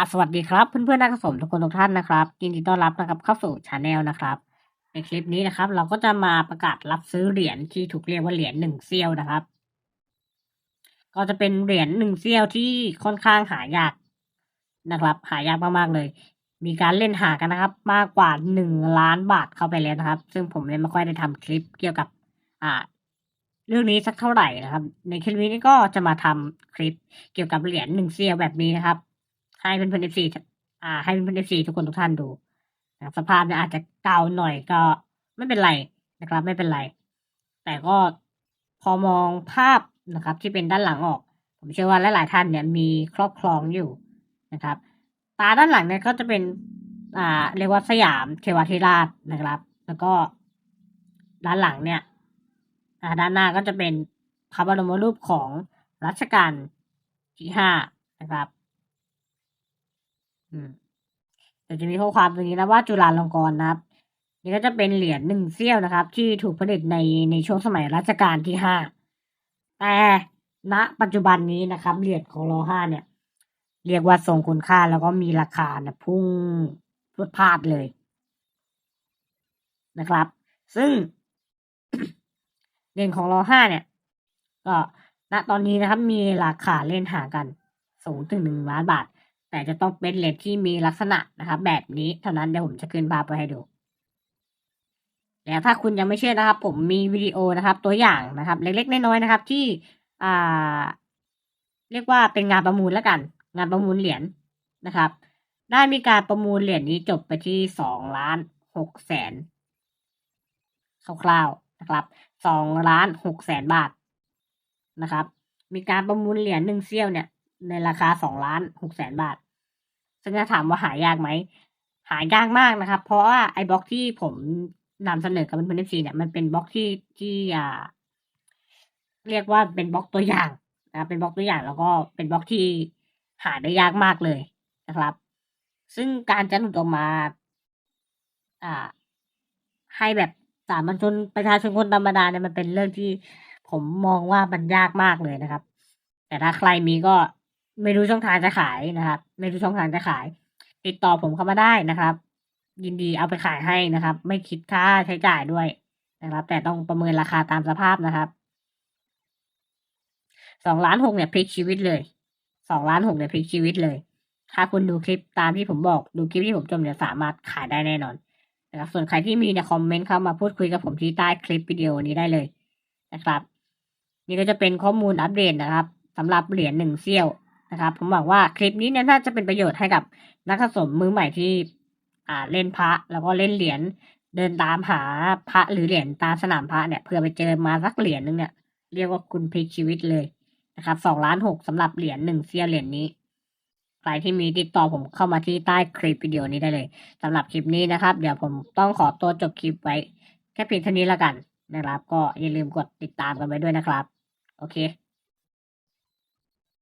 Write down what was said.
อะสวัสดีครับเพื่อนๆนักสะสมทุกคนทุกท่านนะครับยินดีต้อนรับนะครับเข้าสู่ชาแนลนะครับ ในคลิปนี้นะครับ เราก็จะมาประกาศรับซื้อเหรียญที่ถูกเรียกว่าเหรียญหนึ่งเซี่ยวนะครับ ก็จะเป็นเหรียญหนึ่งเซี่ยวที่ค่อนข้างหายากนะครับ หายากมากๆเลย มีการเล่นหากันนะครับ มากกว่าหนึ่งล้านบาทเข้าไปแล้วนะครับ ซึ่งผมเนี่ยไม่ค่อยได้ทำคลิปเกี่ยวกับ อ่าเรื่องนี้สักเท่าไหร่นะครับ ในคลิปนี้ก็จะมาทำคลิปเกี่ยวกับเหรียญหนึ่งเซี่ยวแบบนี้นะครับ ให้เพื่อนๆเอฟซีอ่า ให้เพื่อนๆเอฟซีทุกคนทุกท่านดูนะสภาพเนี่ยอาจจะเก่าหน่อยก็ไม่เป็นไรนะครับ ไม่เป็นไร แต่ก็พอมองภาพนะครับ ที่เป็นด้านหลังออก ผมเชื่อว่าหลายๆท่านเนี่ยมีครอบครองอยู่นะครับ ตาด้านหลังเนี่ยก็จะเป็น อ่า เรียกว่าสยามเทวาธิราชนะครับ แล้วก็ด้านหลังเนี่ยด้านหน้าก็จะเป็นพระบรมรูปของรัชกาลที่ห้านะครับืมแต่จะมีข้อความตรงนี้นะว่าจุฬาลงกรณ์นะครับ นี่ก็จะเป็นเหรียญหนึ่งเซี่ยวนะครับ ที่ถูกผลิตในในช่วงสมัยรัชกาลที่ห้าแต่ณปัจจุบันนี้นะครับ เหรียญของรอห้าเนี่ย เรียกว่าทรงคุณค่าแล้วก็มีราคาเนี่ยพุ่งพรวดพลาดเลยนะครับ ซึ่งเหรียญของรอห้าเนี่ย ก็ณตอนนี้นะครับมีราคาเล่นหากันสูงถึงหนึ่งล้านบาท แต่จะต้องเป็นเหรียญที่มีลักษณะนะครับ แบบนี้เท่านั้นเดี๋ยวผมจะขึ้นภาพไปให้ดู แล้วถ้าคุณยังไม่เชื่อนะครับ ผมมีวิดีโอนะครับ ตัวอย่างนะครับ เล็กๆน้อยๆนะครับ ที่อ่าเรียกว่าเป็นงานประมูลแล้วกัน งานประมูลเหรียญนะครับ ได้มีการประมูลเหรียญนี้จบไปที่สองล้านหกแสนคร่าวๆนะครับสองล้านหกแสนบาทนะครับ มีการประมูลเหรียญหนึ่งเซี่ยวเนี่ย ในราคาสองล้านหกแสนบาท ซึ่งถ้าถามว่าหายากไหม หายากมากนะครับ เพราะว่าไอ้บล็อกที่ผมนำเสนอกับเพื่อนๆเอฟซีเนี่ยมันเป็นบล็อกที่ที่อ่า เรียกว่าเป็นบล็อกตัวอย่างนะเป็นบล็อกตัวอย่างแล้วก็เป็นบล็อกที่หาได้ยากมากเลยนะครับ ซึ่งการจะหลุดออกมา อ่า ให้แบบสามัญชนประชาชนคนธรรมดาเนี่ยมันเป็นเรื่องที่ผมมองว่ามันยากมากเลยนะครับ แต่ถ้าใครมีก็ ไม่รู้ช่องทางจะขายนะครับ ไม่รู้ช่องทางจะขาย ติดต่อผมเข้ามาได้นะครับ ยินดีเอาไปขายให้นะครับ ไม่คิดค่าใช้จ่ายด้วยนะครับ แต่ต้องประเมินราคาตามสภาพนะครับสองล้านหกเนี่ยพลิกชีวิตเลยสองล้านหกเนี่ยพลิกชีวิตเลย ถ้าคุณดูคลิปตามที่ผมบอก ดูคลิปที่ผมจมเนี่ยสามารถขายได้แน่นอนนะครับส่วนใครที่มีเนี่ยคอมเมนต์เข้ามาพูดคุยกับผมที่ใต้คลิปวิดีโอนี้ได้เลยนะครับ นี่ก็จะเป็นข้อมูลอัปเดตนะครับสำหรับเหรียญหนึ่งเซี่ยว นะครับ ผมหวังว่าคลิปนี้เนี่ยน่าจะเป็นประโยชน์ให้กับนักสะสมมือใหม่ที่อ่าเล่นพระแล้วก็เล่นเหรียญเดินตามหาพระหรือเหรียญตามสนามพระเนี่ยเพื่อไปเจอมาสักเหรียญนึงเนี่ยเรียกว่าคุณพลิกชีวิตเลยนะครับสองล้านหกสำหรับเหรียญหนึ่งเซียเหรียญนี้ใครที่มีติดต่อผมเข้ามาที่ใต้คลิปวิดีโอนี้ได้เลยสำหรับคลิปนี้นะครับ เดี๋ยวผมต้องขอตัวจบคลิปไว้ แค่เพียงเท่านี้แล้วกันนะครับ ก็อย่าลืมกดติดตามกันไว้ด้วยนะครับ โอเค